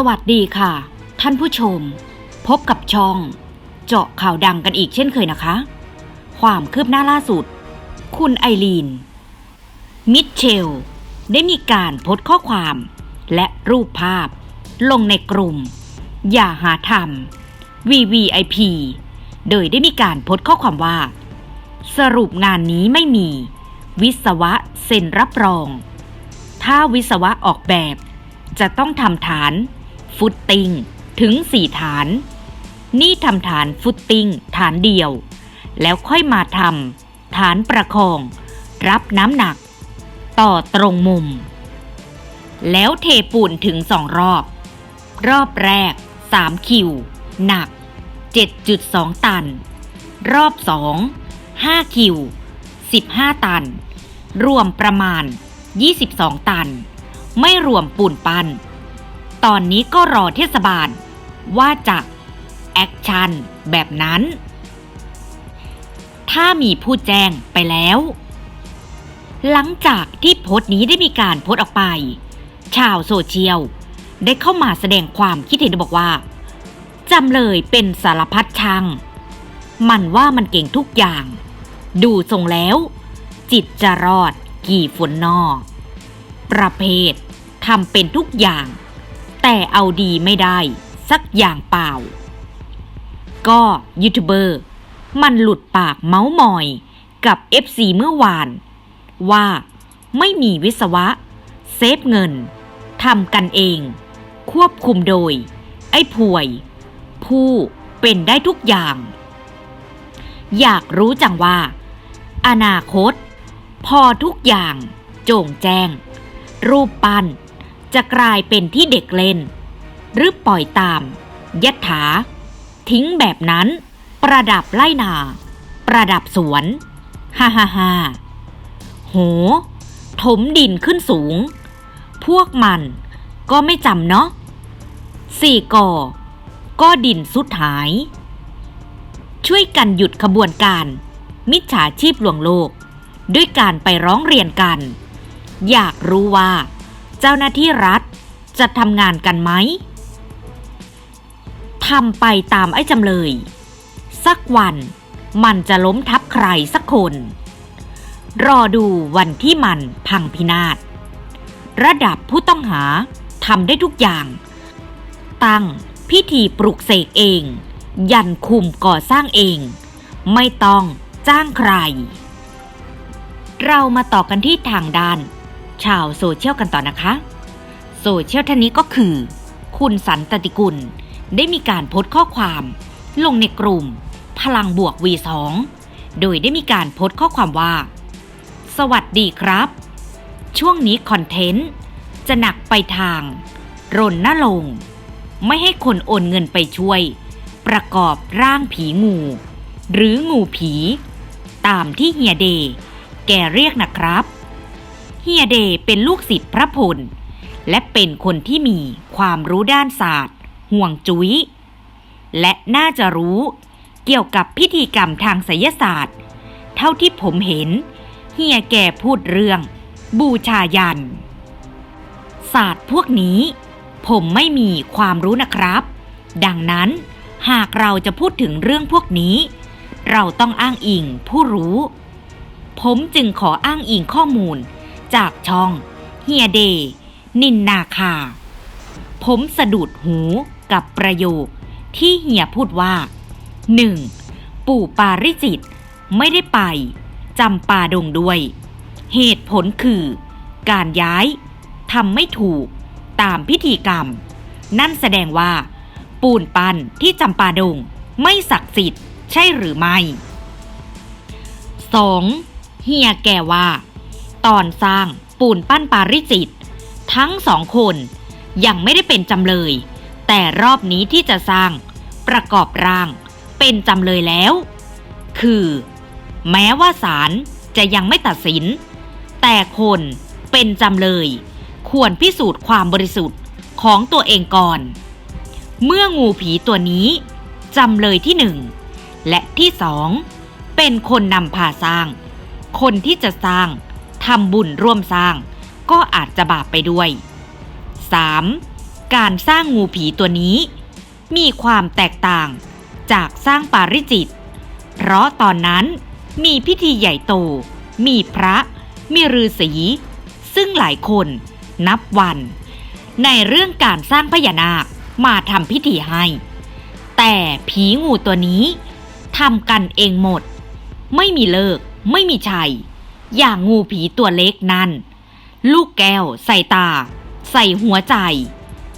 สวัสดีค่ะ ท่านผู้ชม พบกับช่อง เจาะข่าวดังกันอีกเช่นเคยนะคะ ความคืบหน้าล่าสุด คุณไอรีน มิเชล ได้มีการโพสต์ข้อความ และรูปภาพ ลงในกลุ่ม อย่าหาทำ VVIP โดยได้มีการโพสต์ข้อความว่า สรุปงานนี้ไม่มี วิศวะเซ็นรับรอง ถ้าวิศวะออกแบบจะต้องทำฐาน ฟุตติ้งถึง 4 ฐาน นี่ทำฐานฟุตติ้งฐานเดียว แล้วค่อยมาทำฐานประคอง รับน้ำหนัก ต่อตรงมุม แล้วเทปูนถึงสองรอบ รอบแรก 3 คิว หนัก 7.2 ตัน รอบ 2 5 คิว 15 ตัน รวมประมาณ 22 ตัน ไม่รวมปูนปั้น ตอนนี้ก็รอเทศบาล ว่าจะแอคชั่นแบบนั้น ถ้ามีผู้แจ้งไปแล้ว หลังจากที่โพสต์นี้ได้มีการโพสต์ออกไป ชาวโซเชียลได้เข้ามาแสดงความคิดเห็นบอกว่าจำเลยเป็นสารพัดช่าง มันว่ามันเก่งทุกอย่าง ดูทรงแล้ว จิตจะรอดกี่ฝนนอ ประเภททำเป็นทุกอย่าง แต่เอาดีไม่ได้ สักอย่างเปล่า ก็ยูทูบเบอร์มันหลุดปากเมาส์มอยกับ FC เมื่อวาน ว่าไม่มีวิศวะ เซฟเงินทำกันเอง ควบคุมโดย ไอ้ป่วย ผู้เป็นได้ทุกอย่าง อยากรู้จังว่า อนาคต พอทุกอย่าง โจ่งแจ้ง รูปปั้น จะกลายเป็นที่เด็กเล่น หรือปล่อยตามยัตถา ทิ้งแบบนั้น ประดับไล่นา ประดับสวนฮ่าฮ่าฮ่าโห ถมดินขึ้นสูง พวกมันก็ไม่จำเนาะสี่ก่อ ก็ดินสุดหาย ช่วยกันหยุดขบวนการ มิจฉาชีพลวงโลก ด้วยการไปร้องเรียนกัน อยากรู้ว่า เจ้าหน้าที่รัฐจะทำงานกันไหมทำไปตามไอ้จำเลย สักวันมันจะล้มทับใครสักคน รอดูวันที่มันพังพินาศ ระดับผู้ต้องหาทำได้ทุกอย่าง ตั้งพิธีปลุกเสกเอง ยันคุมก่อสร้างเอง ไม่ต้องจ้างใคร เรามาต่อกันที่ทางด้าน ชาวโซเชียลกันต่อนะคะ โซเชียลท่านนี้ก็คือ คุณสันตติกุล ได้มีการโพสต์ข้อความ ลงในกลุ่ม พลังบวก V2 โดยได้มีการโพสต์ข้อความว่า สวัสดีครับ ช่วงนี้คอนเทนต์ จะหนักไปทางรณรงค์ไม่ให้คนโอนเงินไปช่วย ประกอบร่างผีงู หรืองูผี ตามที่เฮียเดย์แกเรียกนะครับ ฮียเดเป็นลูกศิษย์พระพล และเป็นคนที่มีความรู้ด้านศาสตร์ ห่วงจุย้ย และน่าจะรู้เกี่ยวกับพิธีกรรมทางไสยศาสตร์ เท่าที่ผมเห็น เฮียแกพูดเรื่อง บูชายัน ศาสตร์พวกนี้ ผมไม่มีความรู้นะครับ ดังนั้นหากเราจะพูดถึงเรื่องพวกนี้ เราต้องอ้างอิงผู้รู้ ผมจึงขออ้างอิงข้อมูล จากช่อง เฮียเด นินนาคา ผมสะดุดหูกับประโยคที่เฮียพูดว่า 1. ปู่ปาริจิตไม่ได้ไปจำปาดงด้วย เหตุผลคือ การย้ายทำไม่ถูกตามพิธีกรรม นั่นแสดงว่า ปูนปันที่จำปาดงไม่ศักดิ์สิทธิ์ใช่หรือไม่ 2. เฮียแกว่า ตอนสร้างปูนปั้นปาริจิต ทั้งสองคนยังไม่ได้เป็นจำเลย แต่รอบนี้ที่จะสร้างประกอบร่างเป็นจำเลยแล้ว คือ แม้ว่าศาลจะยังไม่ตัดสิน แต่คนเป็นจำเลย ควรพิสูจน์ความบริสุทธิ์ของตัวเองก่อน เมื่องูผีตัวนี้จำเลยที่หนึ่งและที่สองเป็นคนนำพาสร้าง คนที่จะสร้าง ทำบุญร่วมสร้าง ก็อาจจะบาปไปด้วย 3. การสร้างงูผีตัวนี้ มีความแตกต่างจากสร้างปาริจิต เพราะตอนนั้นมีพิธีใหญ่โต มีพระ มีฤาษี ซึ่งหลายคนนับวัน ในเรื่องการสร้างพญานาคมาทำพิธีให้ แต่ผีงูตัวนี้ทำกันเองหมด ไม่มีเลิก ไม่มีชัย อย่างงูผีตัวเล็กนั่น ลูกแก้ว ใส่ตา ใส่หัวใจ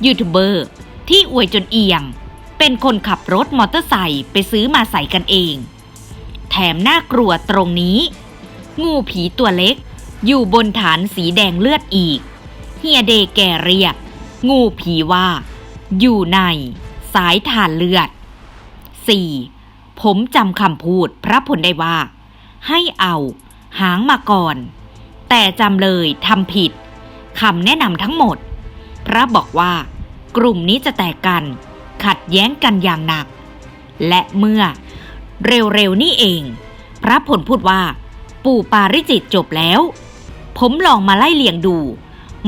ยูทูบเบอร์ ที่อวยจนเอียง เป็นคนขับรถมอเตอร์ไซค์ไปซื้อมาใส่กันเอง แถมน่ากลัวตรงนี้ งูผีตัวเล็ก อยู่บนฐานสีแดงเลือดอีก เฮียเดแกเรียก งูผีว่า อยู่ใน สายฐานเลือด 4. ผมจำคำพูดพระพลได้ว่า ให้เอา หางมาก่อน แต่จำเลยทำผิดคำแนะนำทั้งหมด พระบอกว่ากลุ่มนี้จะแตกกัน ขัดแย้งกันอย่างหนัก และเมื่อเร็วๆนี่เอง พระพลพูดว่า ปู่ปาริจิตจบแล้ว ผมลองมาไล่เลียงดู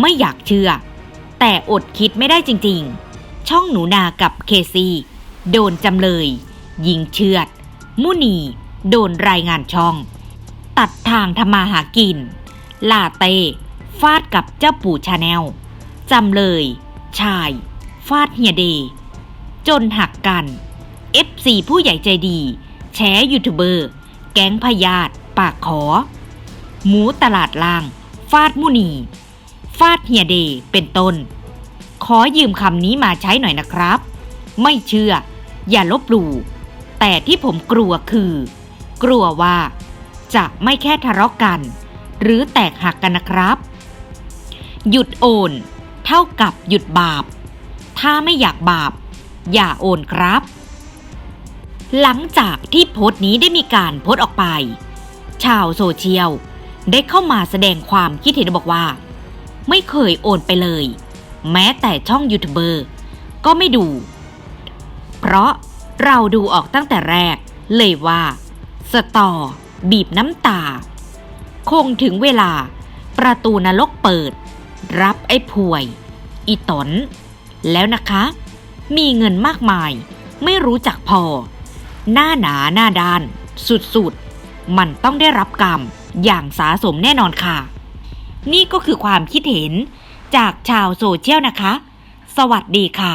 ไม่อยากเชื่อ แต่อดคิดไม่ได้จริงๆ ช่องหนูนากับเคซี โดนจำเลย ยิงเชือด มุนี โดนรายงานช่อง ตัดทางทำมาหากิน ลาเต้ฟาดกับเจ้าปู่ชาแนลจำเลย ชาย ฟาดเฮียเด จนหักกัน FC ผู้ใหญ่ใจดีแชร์ยูทูบเบอร์ แก๊งพยาธิปากขอ หมูตลาดล่าง ฟาดมุนี ฟาดเฮียเด เป็นต้น ขอยืมคำนี้มาใช้หน่อยนะครับ ไม่เชื่อ อย่าลบหลู่แต่ที่ผมกลัวคือ กลัวว่า จะไม่แค่ทะเลาะกัน หรือแตกหักกันนะครับ หยุดโอน เท่ากับหยุดบาป ถ้าไม่อยากบาป อย่าโอนครับ หลังจากที่โพสต์นี้ได้มีการโพสต์ออกไป ชาวโซเชียลได้เข้ามาแสดงความคิดเห็นบอกว่า ไม่เคยโอนไปเลย แม้แต่ช่องยูทูบเบอร์ก็ไม่ดู เพราะเราดูออกตั้งแต่แรกเลยว่า สตอ บีบน้ำตา คงถึงเวลา ประตูนรกเปิด รับไอ้ป่วย อีตน แล้วนะคะ มีเงินมากมาย ไม่รู้จักพอ หน้าหนาหน้าด้าน สุดๆ มันต้องได้รับกรรม อย่างสาสมแน่นอนค่ะ นี่ก็คือความคิดเห็นจากชาวโซเชียลนะคะ สวัสดีค่ะ